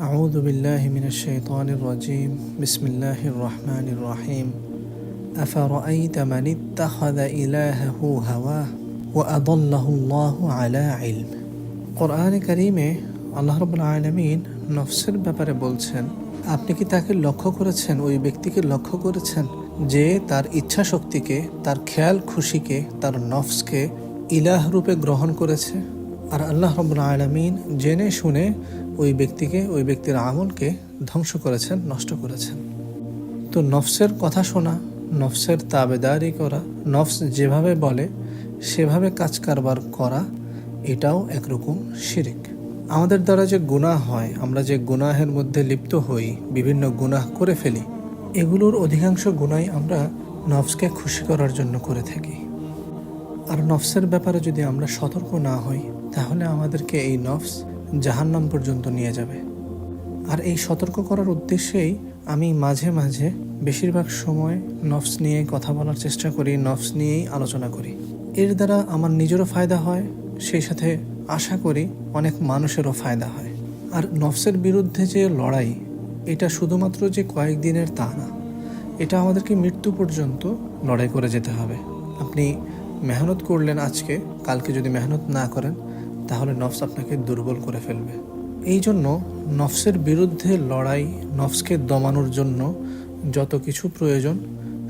أعوذ بالله من الشيطان الرجيم بسم الله الرحمن الرحيم أفرأيت من اتخذ إلهه هواه وأضله الله على علم কোরআনে কারিমে আল্লাহ রবুল আলমিন নফসের ব্যাপারে বলছেন আপনি কি তাকে লক্ষ্য করেছেন ওই ব্যক্তিকে লক্ষ্য করেছেন যে তার ইচ্ছা শক্তিকে তার খেয়াল খুশিকে তার নফসকে ইলাহ রূপে গ্রহণ করেছে আর আল্লাহ রবুল আলমিন জেনে শুনে ওই ব্যক্তিকে, ওই ব্যক্তির আমলকে ধ্বংস করেছেন, নষ্ট করেছেন। তো নফসের কথা শোনা, নফসের তাবেদারি করা, নফস যেভাবে বলে, সেভাবে কাজ কারবার করা, এটাও একরকম শিরিক। আমাদের দ্বারা যে গুনাহ হয়, আমরা যে গুনাহের মধ্যে লিপ্ত হই, বিভিন্ন গুনাহ করে ফেলি, এগুলোর অধিকাংশ গুণাই আমরা নফসকে খুশি করার জন্য করে থাকি। আর নফসের ব্যাপারে যদি আমরা সতর্ক না হই, তাহলে আমাদেরকে এই নফস জাহান্নাম পর্যন্ত নিয়ে যাবে। আর এই সতর্ক করার উদ্দেশ্যেই আমি মাঝে মাঝে বেশিরভাগ সময় নফস নিয়ে কথা বলার চেষ্টা করি, নফস নিয়েই আলোচনা করি। এর দ্বারা আমার নিজেরও ফায়দা হয়, সেই সাথে আশা করি অনেক মানুষেরও ফায়দা হয়। আর নফসের বিরুদ্ধে যে লড়াই, এটা শুধুমাত্র যে কয়েকদিনের তা না, এটা আমাদেরকে মৃত্যু পর্যন্ত লড়াই করে যেতে হবে। আপনি মেহনত করলেন আজকে, কালকে যদি মেহনত না করেন, তাহলে নফস আপনাকে দুর্বল করে ফেলবে। এই জন্য নফসের বিরুদ্ধে লড়াই, নফসকে দমানোর জন্য যত কিছু প্রয়োজন,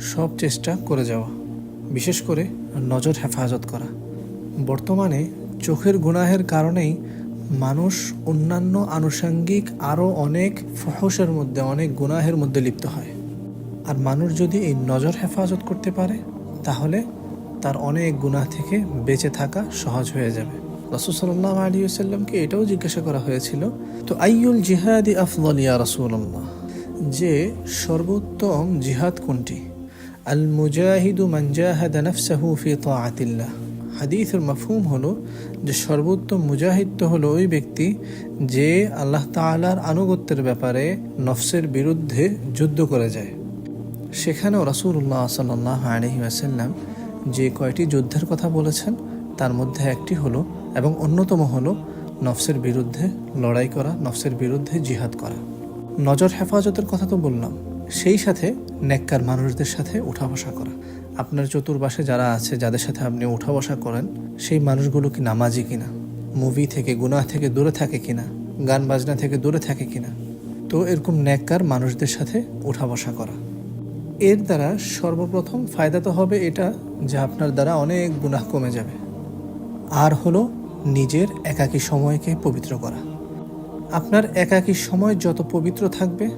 সব চেষ্টা করে যাওয়া। বিশেষ করে নজর হেফাজত করা। বর্তমানে চোখের গুনাহের কারণেই মানুষ অন্যান্য আনুষঙ্গিক আরও অনেক ফহসের মধ্যে, অনেক গুনাহের মধ্যে লিপ্ত হয়। আর মানুষ যদি এই নজর হেফাজত করতে পারে, তাহলে তার অনেক গুনাহ থেকে বেঁচে থাকা সহজ হয়ে যাবে। রসুল সাল্লাহ আলী সাল্লামকে এটাও জিজ্ঞাসা করা হয়েছিল, তো আইয়ুল জিহাদি আফদল ইয়া রসুল্লাহ যে সর্বোত্তম জিহাদ কোনটি? আল মুজাহিদু মঞ্জাহাদ নফসাহু ফি তাআতিল্লাহ। হাদিসের মাফহুম হলো যে সর্বোত্তম মুজাহিদ তো হলো ওই ব্যক্তি যে আল্লাহ তাআলার আনুগত্যের ব্যাপারে নফসের বিরুদ্ধে যুদ্ধ করে যায়। সেখানেও রাসূলুল্লাহ সাল্লাহ আলহি আসাল্লাম যে কয়টি যুদ্ধের কথা বলেছেন, তার মধ্যে একটি হলো এবং অন্যতম হলো নফসের বিরুদ্ধে লড়াই করা, নফসের বিরুদ্ধে জিহাদ করা। নজর হেফাজতের কথা তো বললাম। সেই সাথে নেককার মানুষদের সাথে উঠা বসা করা। আপনার চতুর্পাশে যারা আছে, যাদের সাথে আপনি উঠা বসা করেন, সেই মানুষগুলো কি নামাজি কিনা? মুভি থেকে, গুনাহ থেকে দূরে থাকে কিনা? গান বাজনা থেকে দূরে থাকে কিনা? তো এরকম নেককার মানুষদের সাথে উঠা বসা করা। এর দ্বারা সর্বপ্রথম ফায়দা তো হবে এটা যে আপনার দ্বারা অনেক গুনাহ কমে যাবে। আর হলো নিজের একাকী সময়কে পবিত্র করা। আপনার একাকী সময় যত পবিত্র থাকবে,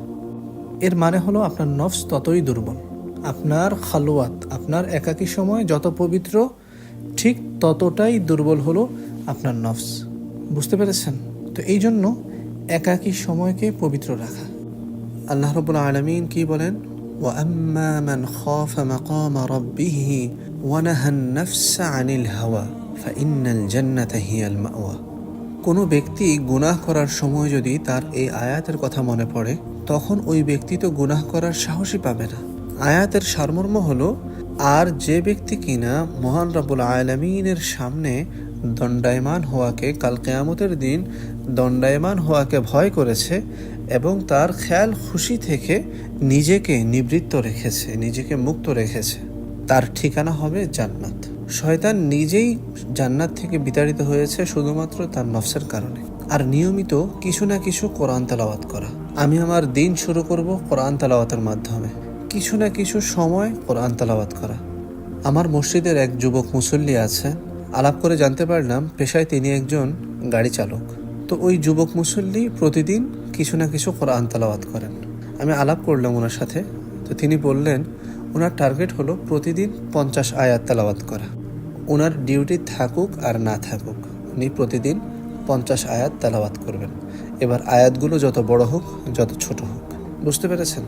এর মানে হলো আপনার নফস ততই দুর্বল। আপনার খালোয়াত আপনার একাকী সময় যত পবিত্র, ঠিক ততটাই দুর্বল হলো আপনার নফস। বুঝতে পেরেছেন? তো এই জন্য একাকী সময়কে পবিত্র রাখা। আল্লাহ রবুল আলমিন কি বলেন? وأما من خاف مقام ربه ونهى النفس عن الهوى فإن الجنة هي المأوى কোনো ব্যক্তি গুনাহ করার সময় যদি তার এই আয়াতের কথা মনে পড়ে তখন ওই ব্যক্তি তো গুনাহ করার সাহসই পাবে না আয়াতের সারমর্ম হলো আর যে ব্যক্তি কিনা মহান রব্বুল আলমিনের সামনে দণ্ডায়মান হওয়াকে কাল কেয়ামতের দিন দণ্ডায়মান হওয়াকে ভয় করেছে এবং তার খেয়াল খুশি থেকে নিজেকে নিবৃত্ত রেখেছে, নিজেকে মুক্ত রেখেছে। তার ঠিকানা হবে জান্নাত। শয়তান নিজেই জান্নাত থেকে বিতাড়িত হয়েছে শুধুমাত্র তার নফসের কারণে। আর নিয়মিত কিছু না কিছু কোরআন তালাওয়াত করা। আমি আমার দিন শুরু করব কোরআন তালাওয়াতের মাধ্যমে। কিছু না কিছু সময় কোরআন তালাওয়াত করা। আমার মসজিদের এক যুবক মুসল্লি আছে আলাপ করে জানতে পারলাম, পেশায় তিনি একজন গাড়ি চালক। তো ওই যুবক মুসল্লি প্রতিদিন কিছু না কিছু কোরআন তালাওয়াত করেন। আমি আলাপ করলাম ওনার সাথে। তো তিনি বললেন, ওনার টার্গেট হলো প্রতিদিন পঞ্চাশ আয়াত তালাওয়াত করা। ওনার ডিউটি থাকুক আর না থাকুক, উনি প্রতিদিন পঞ্চাশ আয়াত তালাওয়াত করবেন। এবার আয়াতগুলো যত বড় হোক, যত ছোট হোক। বুঝতে পেরেছেন?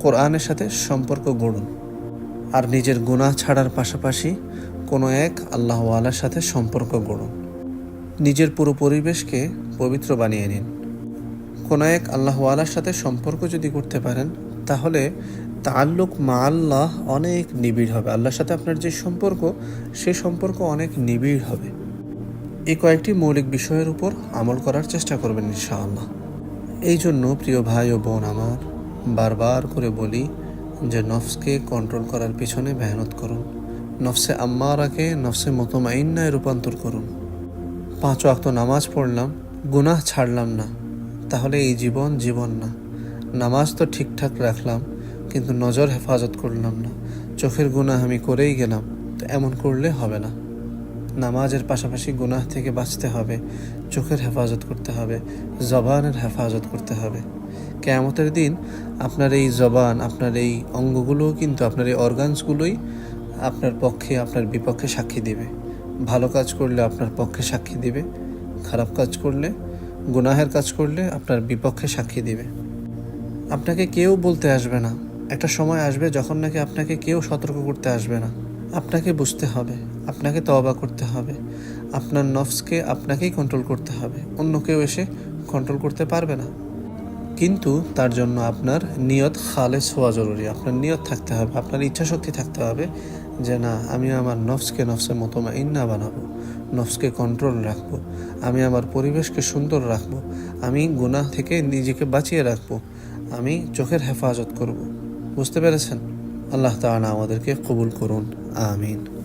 কোরআনের সাথে সম্পর্ক গড়ুন। আর নিজের গুনাহ ছাড়ার পাশাপাশি কোনো এক আল্লাহওয়ালার সাথে সম্পর্ক গড়ুন। নিজের পুরো পরিবেশকে পবিত্র বানিয়ে নিন। কোনো এক আল্লাহওয়ালার সাথে সম্পর্ক যদি করতে পারেন, তাহলে তাল্লুক মা আল্লাহ অনেক নিবিড় হবে। আল্লাহর সাথে আপনার যে সম্পর্ক, সে সম্পর্ক অনেক নিবিড় হবে। এই কয়েকটি মৌলিক বিষয়ের উপর আমল করার চেষ্টা করবেন ইনশাআল্লাহ। এই জন্য প্রিয় ভাই ও বোন আমার, বারবার করে বলি যে নফসকে কন্ট্রোল করার পিছনে মেহনত করুন। নফসে আম্মারাকে, নফসে মতমাইন্নায় রূপান্তর করুন। পাঁচ আক্ত নামাজ পড়লাম, গুনাহ ছাড়লাম না। তাহলে এই জীবন জীবন না। নামাজ তো ঠিকঠাক রাখলাম, কিন্তু নজর হেফাজত করলাম না। চোখের গুনাহ আমি করেই গেলাম, তো এমন করলে হবে না। নামাজের পাশাপাশি গুনাহ থেকে বাঁচতে হবে, চোখের হেফাজত করতে হবে, জবানের হেফাজত করতে হবে। কেয়ামতের দিন আপনার এই জবান, আপনার এই অঙ্গগুলোও কিন্তু, আপনার এই অর্গানসগুলোই আপনার পক্ষে, আপনার বিপক্ষে সাক্ষী দিবে। ভালো কাজ করলে আপনার পক্ষে সাক্ষী দিবে, খারাপ কাজ করলে গুনাহের কাজ করলে আপনার বিপক্ষে সাক্ষী দিবে। আপনাকে কেউ বলতে আসবে না। একটা সময় আসবে যখন নাকি আপনাকে কেউ সতর্ক করতে আসবে না। আপনাকে বুঝতে হবে, আপনাকে তওবা করতে হবে। আপনার নফসকে আপনাকেই কন্ট্রোল করতে হবে। অন্য কেউ এসে কন্ট্রোল করতে পারবে না। কিন্তু তার জন্য আপনার নিয়ত খালেস হওয়া জরুরি। আপনার নিয়ত থাকতে হবে, আপনার ইচ্ছা শক্তি থাকতে হবে। যে না আমি আমার নফসকে নফসের মতো ইন্না বানাবো, নফসকে কন্ট্রোল রাখব, আমি আমার পরিবেশকে সুন্দর রাখব, আমি গুনাহ থেকে নিজেকে বাঁচিয়ে রাখব, আমি চোখের হেফাজত করব। বুঝতে পেরেছেন? আল্লাহ তাআলা আমাদেরকে কবুল করুন, আমিন।